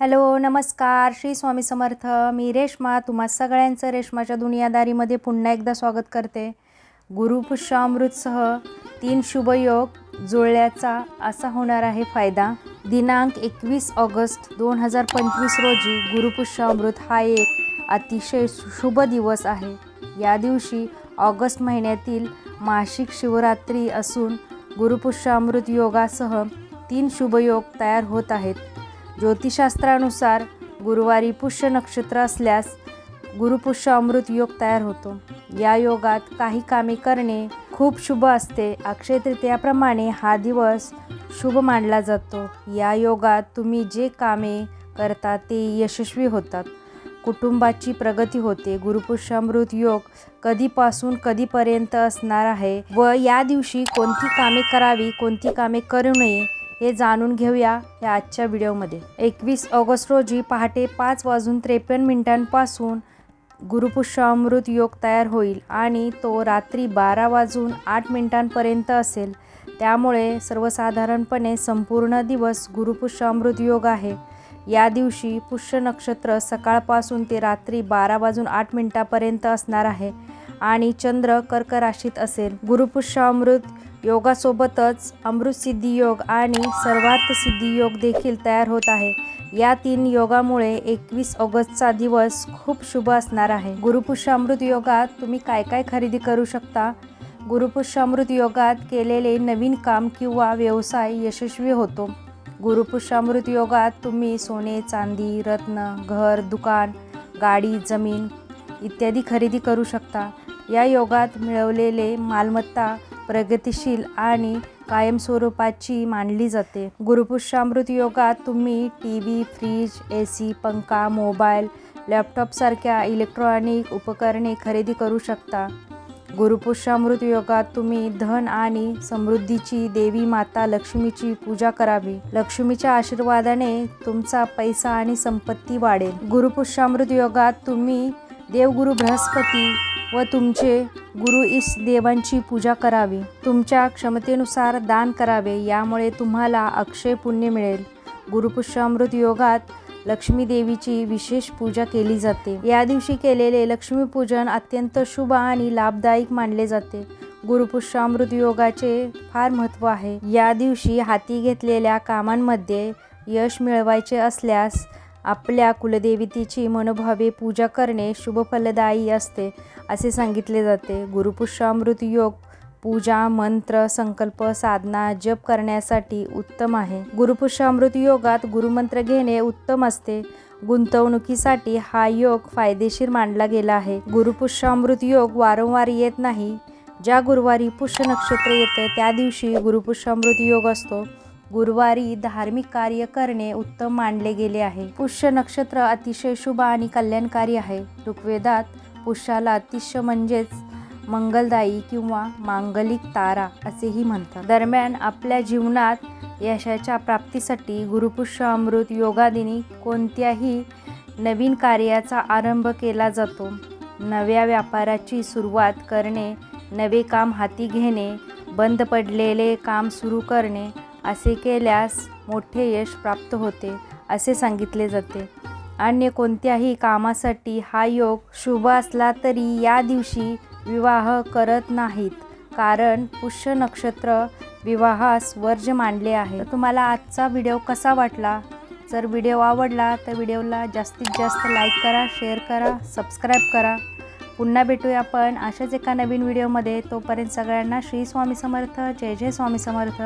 Hello नमस्कार. श्री स्वामी समर्थ. मी रेश्मा. तुम्हा सगळ्यांचं रेश्माच्या दुनियादारीमध्ये पुन्हा एकदा स्वागत करते. गुरुपुष्यामृतसह तीन शुभयोग जुळल्याचा असा होणार आहे फायदा. दिनांक एकवीस ऑगस्ट दोन हजार पंचवीस रोजी गुरुपुष्यामृत हा एक अतिशय शुभ दिवस आहे. या दिवशी ऑगस्ट महिन्यातील मासिक शिवरात्री असून गुरुपुष्यामृत योगासह तीन शुभयोग तयार होत आहेत. ज्योतिषशास्त्रानुसार गुरुवारी पुष्य नक्षत्र असल्यास गुरुपुष्य अमृत योग तयार होतो. या योगात काही कामे करणे खूप शुभ असते. अक्षय तृतीयाप्रमाणे हा दिवस शुभ मानला जातो. या योगात तुम्ही जे कामे करता ते यशस्वी होतात. कुटुंबाची प्रगती होते. गुरुपुष्यामृत योग कधीपासून कधीपर्यंत असणार आहे व या दिवशी कोणती कामे करावी कोणती कामे करू नये हे जाणून घेऊया या आजच्या व्हिडिओमध्ये. एकवीस ऑगस्ट रोजी पहाटे पाच वाजून त्रेपन्न मिनिटांपासून गुरुपुष्यामृत योग तयार होईल आणि तो रात्री बारा वाजून आठ मिनिटांपर्यंत असेल. त्यामुळे सर्वसाधारणपणे संपूर्ण दिवस गुरुपुष्यामृत योग आहे. या दिवशी पुष्य नक्षत्र सकाळपासून ते रात्री बारा वाजून आठ मिनिटापर्यंत असणार आहे आणि चंद्र कर्क राशीत असेल गुरुपुष्यामृत योगासोबतच अमृतसिद्धी योग आणि सर्वार्थ सिद्धी योग देखील तयार होत आहे. या तीन योगामुळे एकवीस ऑगस्टचा दिवस खूप शुभ असणार आहे. गुरुपुष्यामृत योगात तुम्ही काय काय खरेदी करू शकता? गुरुपुष्यामृत योगात केलेले नवीन काम किंवा व्यवसाय यशस्वी होतो. गुरुपुष्यामृत योगात तुम्ही सोने चांदी रत्न घर दुकान गाडी जमीन इत्यादी खरेदी करू शकता. या योगात मिळवलेले मालमत्ता प्रगतिशील आणि कायमस्वरूपाची मानली जाते. गुरुपुष्यामृत योगात तुम्ही T V fridge A C पंखा मोबाईल लॅपटॉपसारख्या इलेक्ट्रॉनिक उपकरणे खरेदी करू शकता. गुरुपुष्यामृत योगात तुम्ही धन आणि समृद्धीची देवी माता लक्ष्मीची पूजा करावी. लक्ष्मीच्या आशीर्वादाने तुमचा पैसा आणि संपत्ती वाढेल. गुरुपुष्यामृत योगात तुम्ही देवगुरु बृहस्पती व तुमचे गुरु इस देवांची पूजा करावी तुमच्या क्षमतेनुसार दान करावे यामुळे तुम्हाला अक्षय पुण्य मिळेल. गुरुपुष्यामृत योगात लक्ष्मी देवीची विशेष पूजा केली जाते. या दिवशी केलेले लक्ष्मीपूजन अत्यंत शुभ आणि लाभदायक मानले जाते. गुरुपुष्यामृत योगाचे फार महत्त्व आहे. या दिवशी हाती घेतलेल्या कामांमध्ये यश मिळवायचे असल्यास आपल्या कुलदेवतेची मनोभावे पूजा करणे शुभफलदायी असते असे सांगितले जाते. गुरुपुष्यामृत योग पूजा मंत्र संकल्प साधना जप करण्यासाठी उत्तम आहे. गुरुपुष्यामृत योगात गुरुमंत्र घेणे उत्तम असते. गुंतवणुकीसाठी हा योग फायदेशीर मानला गेला आहे. गुरुपुष्यामृत योग वारंवार येत नाही. ज्या गुरुवारी पुष्य नक्षत्र येतं त्या दिवशी गुरुपुष्यामृत योग असतो. गुरुवारी धार्मिक कार्य करणे उत्तम मानले गेले आहे. पुष्य नक्षत्र अतिशय शुभ आणि कल्याणकारी आहे. ऋग्वेदात पुष्याला अतिशय म्हणजेच मंगलदायी किंवा मांगलिक तारा असेही म्हणतात. दरम्यान आपल्या जीवनात यशाच्या प्राप्तीसाठी गुरुपुष्य अमृत योगादिनी कोणत्याही नवीन कार्याचा आरंभ केला जातो. नव्या व्यापाराची सुरुवात करणे नवे काम हाती घेणे बंद पडलेले काम सुरू करणे असे केल्यास मोठे यश प्राप्त होते असे सांगितले जाते. अन्य कोणत्याही कामासाठी हा योग शुभ असला तरी या दिवशी विवाह करत नाहीत कारण पुष्य नक्षत्र विवाहास वर्ज मानले आहे. तुम्हाला आजचा व्हिडिओ कसा वाटला? जर व्हिडिओ आवडला तर व्हिडिओला जास्तीत जास्त लाईक करा शेअर करा सबस्क्राईब करा. पुन्हा भेटूया आपण अशाच एका नवीन व्हिडिओमध्ये. तोपर्यंत सगळ्यांना श्री स्वामी समर्थ. जय जय स्वामी समर्थ.